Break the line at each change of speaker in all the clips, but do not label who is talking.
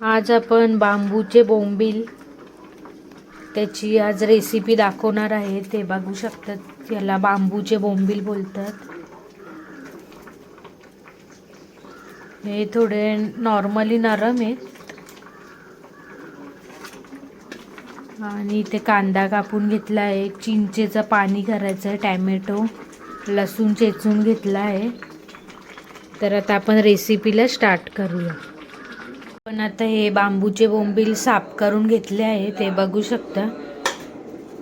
आज आपण बांबूचे बोंबील त्याची आज रेसिपी दाखवणार आहे. ते बघू शकतात. याला बांबूचे बोंबील बोलतात. हे थोडे नॉर्मली नरम आहेत. आणि इथे कांदा कापून घेतला आहे चिंचेचं पाणी करायचं आहे. टॅमॅटो लसूण चेचून घेतला आहे तर आता आपण रेसिपीला स्टार्ट करूया. पण आता हे बांबूचे बोंबील साफ करून घेतले आहे ते बघू शकता.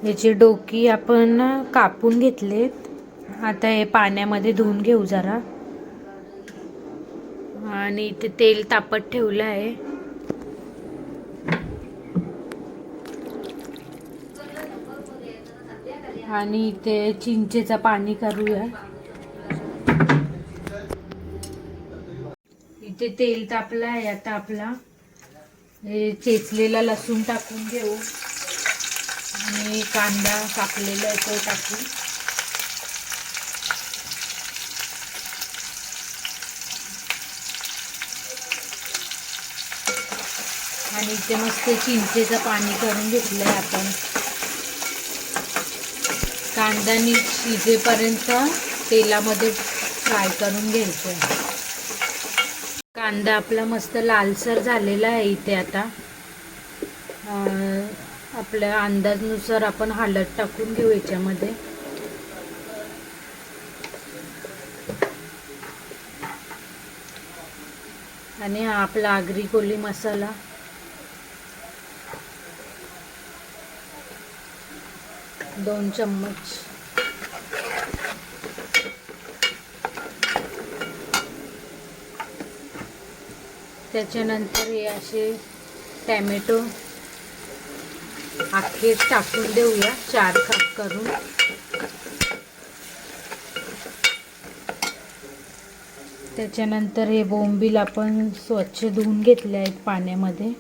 याची डोकी आपण कापून घेतलेत. आता हे पाण्यामध्ये धुवून घेऊ जरा. आणि इथे तेल तापत ठेवलं आहे. आणि इथे चिंचेचं पाणी करूया. इथे तेल तापलं आहे आता आपला. चेचलेला लसूण टाकून घेऊ. आणि कांदा कापलेला आहे तो टाकू. आणि इथे मस्त चिंचेचं पाणी करून घेतलं आहे आपण. कांदा नीट शिजेपर्यंत तेलामध्ये फ्राय करून घ्यायचं आहे. कांदा आपला मस्त लालसर झालेला आहे इथे आता. आपल्या अंदाजनुसार आपण हळद टाकून घेऊ याच्यामध्ये. आणि हा आपला आगरी कोली मसाला. दोन चम्मच. त्याच्यानंतर हे असे टॅमॅटो अखेर टाकून देऊया चार काप करून. त्याच्यानंतर हे बोंबील आपण स्वच्छ धुवून घेतले आहेत पाण्यामध्ये.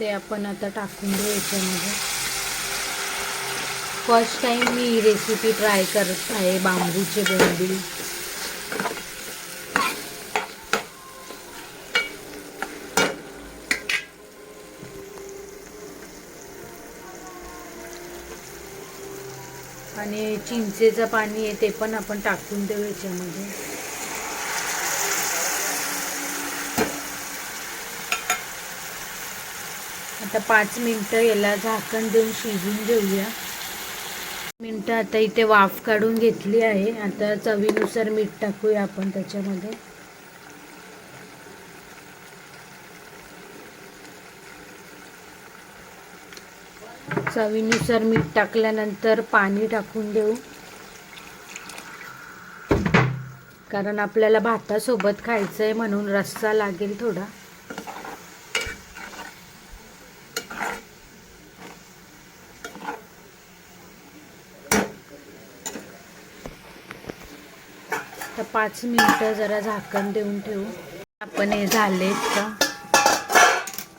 ते आपण आता टाकून देऊ याच्यामध्ये. फर्स्ट टाइम मी ही रेसिपी ट्राय करत आहे बांबूचे बोंबील. आणि चिंचेचं पाणी आहे ते पण आपण टाकून देऊ याच्यामध्ये. आता पाच मिनटं याला झाकण देऊन शिजून घेऊया. मिनटं आता इथे वाफ काढून घेतली आहे. आता चवीनुसार मीठ टाकूया आपण त्याच्यामध्ये. चवीनुसार मीठ टाकल्यानंतर पाणी टाकून देऊ. कारण आपल्याला भातासोबत खायचं आहे म्हणून रस्सा लागेल थोडा. तर पाच मिनटं जरा झाकण देऊन ठेवू. आपण हे झालेत का?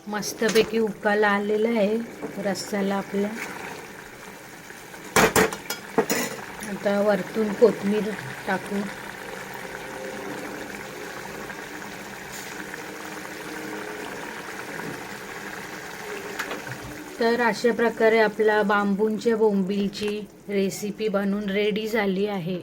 मस्तपैकी उकाला आलेला आहे रस्साला आपल्या. आता वरतून कोथमीर टाकू तर अशा प्रकारे आपला बांबूंच्या बोंबीलची रेसिपी बनून रेडी झाली आहे.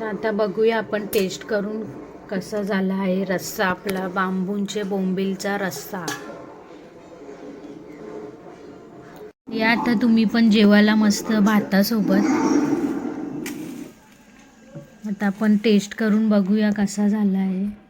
तर आता बघूया आपण टेस्ट करून कसा झाला आहे. रस्सा आपला बांबूंचे बोंबीलचा रस्सा. या आता तुम्ही पण जेवायला मस्त भातासोबत. आता आपण टेस्ट करून बघूया कसा झाला आहे.